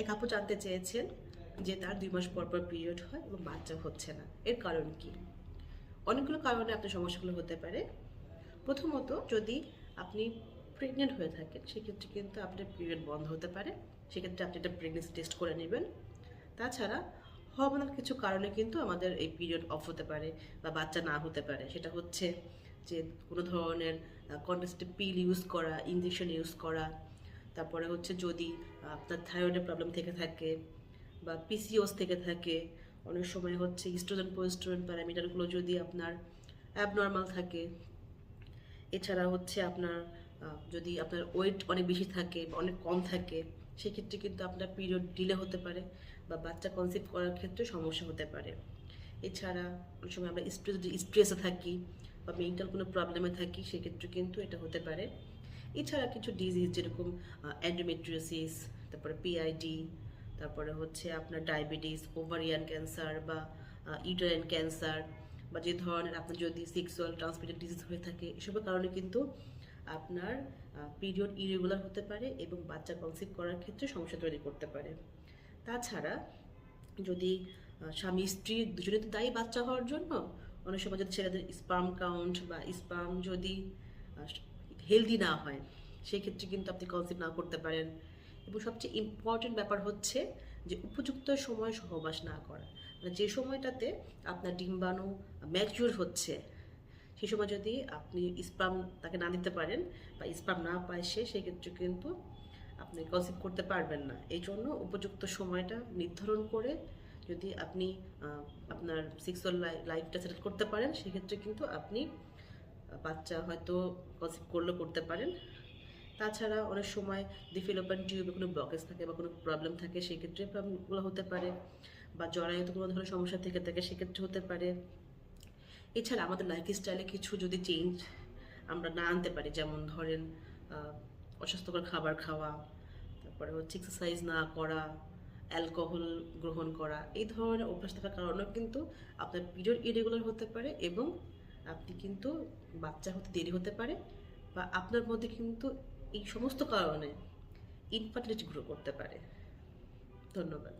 এক আপু জানতে চেয়েছেন যে তার দুই মাস পর পর পিরিয়ড হয় এবং বাচ্চা হচ্ছে না। এর কারণ কি? অনেকগুলো কারণে আপনার সমস্যাগুলো হতে পারে। প্রথমত, যদি আপনি প্রেগনেন্ট হয়ে থাকেন, সেক্ষেত্রে কিন্তু আপনার পিরিয়ড বন্ধ হতে পারে। সেক্ষেত্রে আপনি একটা প্রেগনেন্সি টেস্ট করে নেবেন। তাছাড়া হরমোনাল কিছু কারণে কিন্তু আমাদের এই পিরিয়ড অফ হতে পারে বা বাচ্চা না হতে পারে। সেটা হচ্ছে যে কোনো ধরনের কন্ট্রাসেপটিভ পিল ইউজ করা ইঞ্জেকশন ইউজ করা তারপরে হচ্ছে যদি আপনার থাইরয়েডের প্রবলেম থেকে থাকে বা পিসিওস থেকে থাকে, অনেক সময় হচ্ছে ইস্ট্রোজেন পোস্ট্রোজেন প্যারামিটারগুলো যদি আপনার অ্যাবনর্মাল থাকে, এছাড়া হচ্ছে আপনার যদি আপনার ওয়েট অনেক বেশি থাকে বা অনেক কম থাকে, সেক্ষেত্রে কিন্তু আপনার পিরিয়ড ডিলে হতে পারে বা বাচ্চা কনসিভ করার ক্ষেত্রে সমস্যা হতে পারে। এছাড়া অনেক সময় আমরা স্ট্রেসে থাকি বা মেন্টাল কোনো প্রবলেমে থাকি, সেক্ষেত্রে কিন্তু এটা হতে পারে। এছাড়া কিছু ডিজিজ যেরকম অ্যান্ডোমেট্রিওসিস তারপরে পিআইডি তারপরে হচ্ছে আপনার ডায়াবেটিস ওভারিয়ান ক্যান্সার বা ইউটারাইন ক্যান্সার বা যে ধরনের আপনার যদি সেক্সুয়াল ট্রান্সমিটেড ডিজিজ হয়ে থাকে, এসবের কারণে কিন্তু আপনার পিরিয়ড ইরেগুলার হতে পারে এবং বাচ্চা কনসিভ করার ক্ষেত্রে সমস্যা তৈরি করতে পারে। তাছাড়া যদি স্বামী, স্ত্রী দুজনে তো দায়ী বাচ্চা হওয়ার জন্য, অনেক সময় যদি ছেলেদের স্পাম কাউন্ট বা স্পাম যদি হেলদি না হয়, সেক্ষেত্রে কিন্তু আপনি কনসিভ না করতে পারেন। এবং সবচেয়ে ইম্পর্টেন্ট ব্যাপার হচ্ছে যে উপযুক্ত সময় সহবাস না করা। মানে যে সময়টাতে আপনার ডিম্বাণু ম্যাচিউর হচ্ছে সেই সময় যদি আপনি স্পাম তাকে না দিতে পারেন বা স্পাম না পায় সে, সেক্ষেত্রে কিন্তু আপনি কনসিভ করতে পারবেন না। এই জন্য উপযুক্ত সময়টা নির্ধারণ করে যদি আপনি আপনার সেক্সুয়াল লাইফটা সেটেল করতে পারেন, সেক্ষেত্রে কিন্তু আপনি বাচ্চা হয়তো কনসিভ করলেও করতে পারেন। তাছাড়া অনেক সময় ডিফিলোপান টিউবে কোনো ব্লকেজ থাকে বা কোনো প্রবলেম থাকে, সেক্ষেত্রে প্রবলেমগুলো হতে পারে বা জরায়ুতে কোনো ধরনের সমস্যা থেকে থাকে, সেক্ষেত্রে হতে পারে। এছাড়া আমাদের লাইফস্টাইলে কিছু যদি চেঞ্জ আমরা না আনতে পারি, যেমন ধরেন অস্বাস্থ্যকর খাবার খাওয়া, তারপরে হচ্ছে এক্সারসাইজ না করা অ্যালকোহল গ্রহণ করা, এই ধরনের অভ্যাস থাকার কারণেও কিন্তু আপনার পিরিয়ড ইরেগুলার হতে পারে এবং আপনি কিন্তু বাচ্চা হতে দেরি হতে পারে বা আপনার মধ্যে কিন্তু এই সমস্ত কারণে ইনফার্টিলিটি গ্রো করতে পারে। ধন্যবাদ।